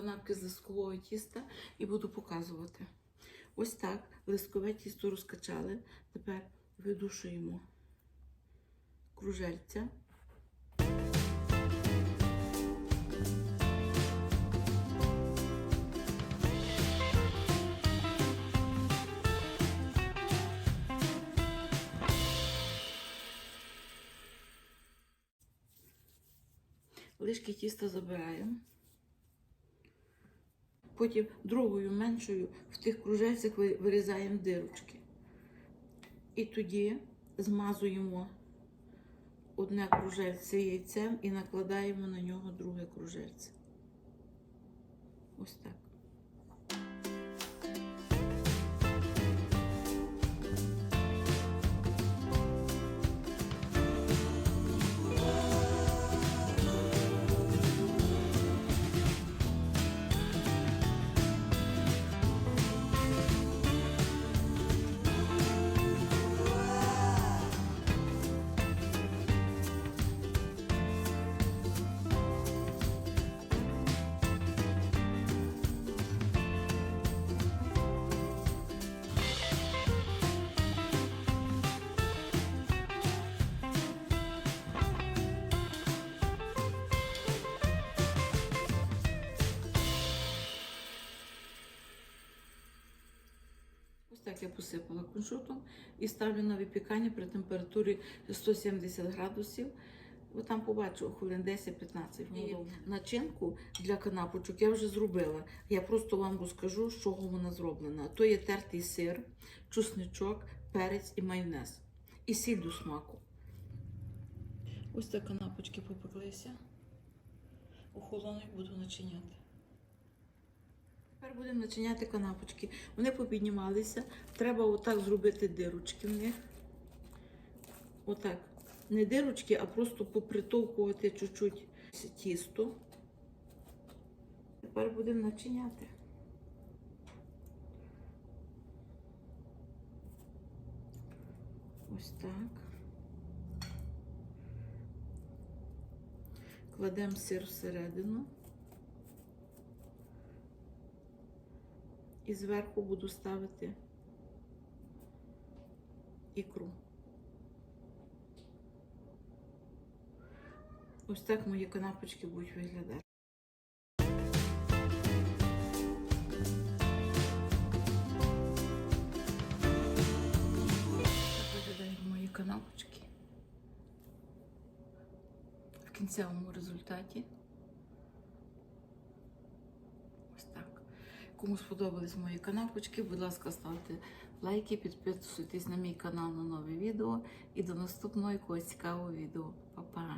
канапки з лискового тіста і буду показувати. Ось так лискове тісто розкачали. Тепер видушуємо кружельця. Лишки тіста забираємо. Потім другою меншою в тих кружельцях вирізаємо дирочки. І тоді змазуємо одне кружельце яйцем і накладаємо на нього друге кружельце. Ось так. Ось так я посипала куншутом і ставлю на випікання при температурі 170 градусів. Ви там побачу хвилин 10-15. І начинку для канапочок я вже зробила. Я просто вам розкажу, з чого вона зроблена. То є тертий сир, чусничок, перець і майонез. І сіль до смаку. Ось так канапочки попеклися. Охолонуть буду начиняти. Тепер будемо начиняти канапочки. Вони попіднімалися. Треба отак зробити дирочки в них. Отак. Не дирочки, а просто попритовкувати чуть-чуть тісто. Тепер будемо начиняти. Ось так. Кладемо сир всередину. І зверху буду ставити ікру. Ось так мої канапочки будуть виглядати. Виглядають мої канапочки. В кінцевому результаті. Ось так. Кому сподобались мої канапочки, будь ласка, ставте лайки, підписуйтесь на мій канал на нові відео і до наступного якогось цікавого відео. Па-па!